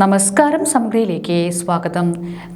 നമസ്കാരം സമഗ്രയിലേക്ക് സ്വാഗതം.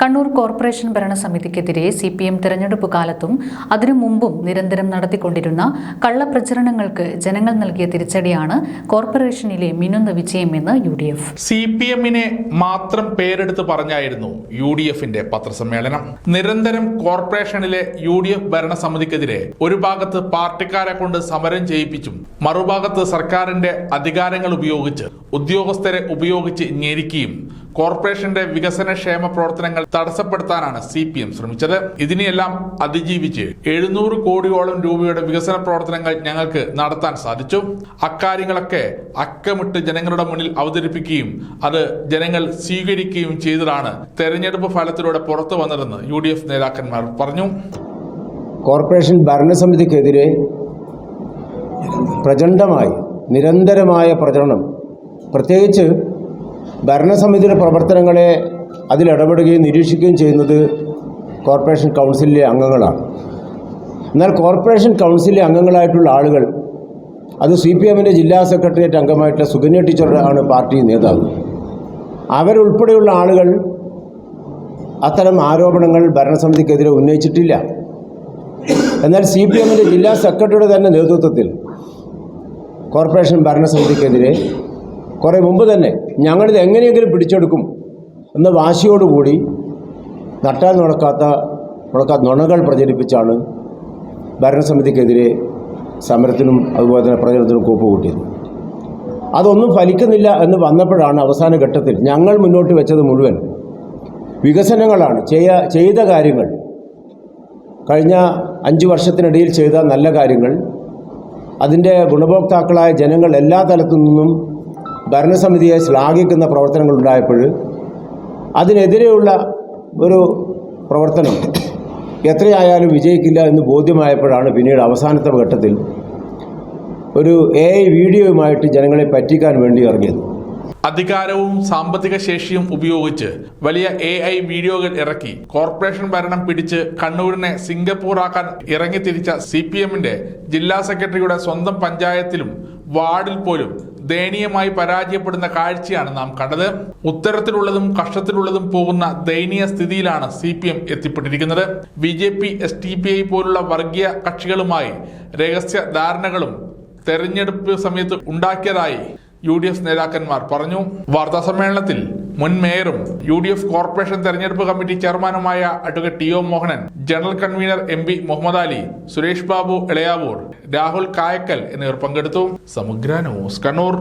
കണ്ണൂർ കോർപ്പറേഷൻ ഭരണസമിതിക്കെതിരെ സി പി എം തെരഞ്ഞെടുപ്പ് കാലത്തും അതിനു മുമ്പും നിരന്തരം നടത്തിക്കൊണ്ടിരുന്ന കള്ളപ്രചരണങ്ങൾക്ക് ജനങ്ങൾ നൽകിയ തിരിച്ചടിയാണ് കോർപ്പറേഷനിലെ മിന്നുന്ന വിജയമെന്ന് U D F. C P എമ്മിനെ മാത്രം പേരെടുത്ത് പറഞ്ഞായിരുന്നു യു ഡി എഫിന്റെ പത്രസമ്മേളനം. നിരന്തരം കോർപ്പറേഷനിലെ യു ഡി എഫ് ഭരണസമിതിക്കെതിരെ ഒരു ഭാഗത്ത് പാർട്ടിക്കാരെ കൊണ്ട് സമരം ചെയ്യിപ്പിച്ചും മറുഭാഗത്ത് സർക്കാരിന്റെ അധികാരങ്ങൾ ഉപയോഗിച്ച് ഉദ്യോഗസ്ഥരെ ഉപയോഗിച്ച് ഞെരുക്കിയും കോർപ്പറേഷന്റെ വികസന ക്ഷേമ പ്രവർത്തനങ്ങൾ തടസ്സപ്പെടുത്താനാണ് സി പി എം ശ്രമിച്ചത്. ഇതിനെയെല്ലാം അതിജീവിച്ച് എഴുന്നൂറ് കോടിയോളം രൂപയുടെ വികസന പ്രവർത്തനങ്ങൾ ഞങ്ങൾക്ക് നടത്താൻ സാധിച്ചു. അക്കാര്യങ്ങളൊക്കെ അക്കമിട്ട് ജനങ്ങളുടെ മുന്നിൽ അവതരിപ്പിക്കുകയും അത് ജനങ്ങൾ സ്വീകരിക്കുകയും ചെയ്തതാണ് തെരഞ്ഞെടുപ്പ് ഫലത്തിലൂടെ പുറത്തു വന്നതെന്ന് യു ഡി എഫ് നേതാക്കന്മാർ പറഞ്ഞു. കോർപ്പറേഷൻ ഭരണസമിതിക്കെതിരെ പ്രചണ്ഡമായി നിരന്തരമായ പ്രചരണം പ്രത്യേകിച്ച് ഭരണസമിതിയുടെ പ്രവർത്തനങ്ങളെ അതിലിടപെടുകയും നിരീക്ഷിക്കുകയും ചെയ്യുന്നത് കോർപ്പറേഷൻ കൗൺസിലിലെ അംഗങ്ങളാണ്. എന്നാൽ കോർപ്പറേഷൻ കൗൺസിലിലെ അംഗങ്ങളായിട്ടുള്ള ആളുകൾ അത് സി പി എമ്മിന്റെ ജില്ലാ സെക്രട്ടേറിയറ്റ് അംഗമായിട്ടുള്ള സുകന്യ ടീച്ചർ ആണ് പാർട്ടി നേതാവ്. അവരുൾപ്പെടെയുള്ള ആളുകൾ അത്തരം ആരോപണങ്ങൾ ഭരണസമിതിക്കെതിരെ ഉന്നയിച്ചിട്ടില്ല. എന്നാൽ സി പി എമ്മിന്റെ ജില്ലാ സെക്രട്ടറിയുടെ തന്നെ നേതൃത്വത്തിൽ കോർപ്പറേഷൻ ഭരണസമിതിക്കെതിരെ കുറേ മുമ്പ് തന്നെ ഞങ്ങളിത് എങ്ങനെയെങ്കിലും പിടിച്ചെടുക്കും എന്ന വാശിയോടുകൂടി നട്ടാൽ നടക്കാത്ത മുടക്കാത്ത നുണകൾ പ്രചരിപ്പിച്ചാണ് ഭരണസമിതിക്കെതിരെ സമരത്തിനും അതുപോലെ തന്നെ പ്രചരണത്തിനും കൂപ്പ് കൂട്ടിയത്. അതൊന്നും ഫലിക്കുന്നില്ല എന്ന് വന്നപ്പോഴാണ് അവസാന ഘട്ടത്തിൽ ഞങ്ങൾ മുന്നോട്ട് വെച്ചത് മുഴുവൻ വികസനങ്ങളാണ്. ചെയ്യ ചെയ്ത കാര്യങ്ങൾ. കഴിഞ്ഞ അഞ്ച് വർഷത്തിനിടയിൽ ചെയ്ത നല്ല കാര്യങ്ങൾ. അതിന്റെ ഗുണഭോക്താക്കളായ ജനങ്ങൾ എല്ലാ തലത്തു നിന്നും ഭരണസമിതിയെ ശ്ലാഘിക്കുന്ന പ്രവർത്തനങ്ങൾ ഉണ്ടായപ്പോൾ അതിനെതിരെയുള്ള ഒരു പ്രവർത്തനം എത്രയായാലും വിജയിക്കില്ല എന്ന് ബോധ്യമായപ്പോഴാണ് പിന്നീട് അവസാനത്തെ ഘട്ടത്തിൽ ഒരു എ വീഡിയോയുമായിട്ട് ജനങ്ങളെ പറ്റിക്കാൻ വേണ്ടി ഇറങ്ങിയത്. അധികാരവും സാമ്പത്തിക ശേഷിയും ഉപയോഗിച്ച് വലിയ എ ഐ വീഡിയോകൾ ഇറക്കി. കോർപ്പറേഷൻ ഭരണം പിടിച്ച് കണ്ണൂരിനെ സിംഗപ്പൂറാക്കാൻ ഇറങ്ങിത്തിരിച്ച സി പി എമ്മിന്റെ ജില്ലാ സെക്രട്ടറിയുടെ സ്വന്തം പഞ്ചായത്തിലും വാർഡിൽ പോലും ദയനീയമായി പരാജയപ്പെടുന്ന കാഴ്ചയാണ് നാം കണ്ടത്. ഉത്തരത്തിലുള്ളതും കഷ്ടത്തിലുള്ളതും പോകുന്ന ദയനീയ സ്ഥിതിയിലാണ് C P M എത്തിപ്പെട്ടിരിക്കുന്നത്. B J P S T P I പോലുള്ള വർഗീയ കക്ഷികളുമായി രഹസ്യ ധാരണകളും തെരഞ്ഞെടുപ്പ് സമയത്ത് ഉണ്ടാക്കിയതായി യു ഡി എഫ് നേതാക്കന്മാർ പറഞ്ഞു. വാർത്താ സമ്മേളനത്തിൽ മുൻ മേയറും യു ഡി എഫ് കോർപ്പറേഷൻ തെരഞ്ഞെടുപ്പ് കമ്മിറ്റി ചെയർമാനുമായ advocate T O Mohanan general convener M P Muhammad Ali Suresh Babu Elayavoor Rahul Kayakkal എന്നിവർ പങ്കെടുത്തു. സമഗ്ര ന്യൂസ് കണ്ണൂർ.